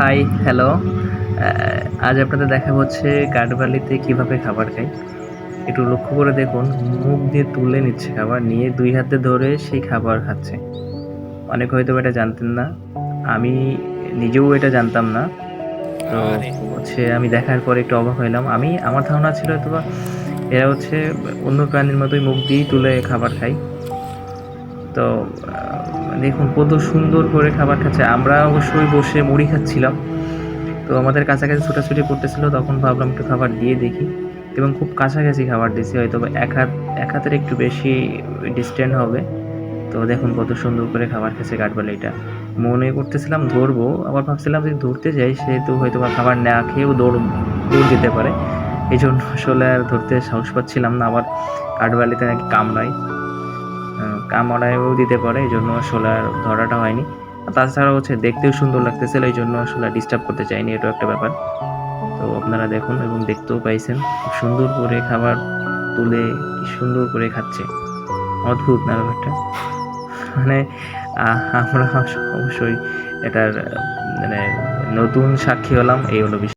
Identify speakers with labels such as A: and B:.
A: Hi hello আজ আপনাদের দেখা হচ্ছে কাঠবালিতে কীভাবে খাবার খাই। একটু লক্ষ্য করে দেখুন মুখ দিয়ে তুলে নিচ্ছে খাবার নিয়ে দুই হাতে ধরে সেই খাবার খাচ্ছে। অনেক হয়তো এটা জানতেন না আমি নিজেও এটা জানতাম না। তো হচ্ছে আমি দেখার পরে একটু অবাক হইলাম। আমি আমার ধারণা ছিল হয়তো বা এরা হচ্ছে অন্য প্রাণীর মতোই মুখ দিয়েই তুলে খাবার খাই তো দেখুন কত সুন্দর করে খাবার খাচ্ছে। আমরা অবশ্যই বসে মুড়ি খাচ্ছিলাম। তো আমাদের কাছাকাছি ছোটাছুটি করতেছিল তখন ভাবলাম একটু খাবার দিয়ে দেখি। এবং খুব কাছাকাছি খাবার দিয়েছি হয়তো এক হাত এক হাতের একটু বেশি ডিস্টেন্ট হবে। তো দেখুন কত সুন্দর করে খাবার খেয়েছে কাঠবালিটা মনে করতেছিলাম ধরবো আবার ভাবছিলাম যে ধরতে যাই সেহেতু হয়তো বা খাবার না খেয়েও দৌড় দৌড় যেতে পারে। এই জন্য আসলে আর ধরতে সাহস পাচ্ছিলাম না আবার কাঠবালিতে নাকি কামড়ায়। আহ, কামড়ায়ও দিতে পারে, এই জন্য আসলে ধরাটা হয়নি। তাছাড়া হচ্ছে দেখতেও সুন্দর লাগতেছিল, এই জন্য আসলে ডিস্টার্ব করতে চাইনি, এটাও একটা ব্যাপার। তো আপনারা দেখুন এবং দেখতেও পাইছেন সুন্দর করে খাবার তুলে সুন্দর করে খাচ্ছে। অদ্ভুত না ব্যাপারটা? মানে আমরা অবশ্যই এটার মানে নতুন সাক্ষী হলাম, এই হলো বিষয়।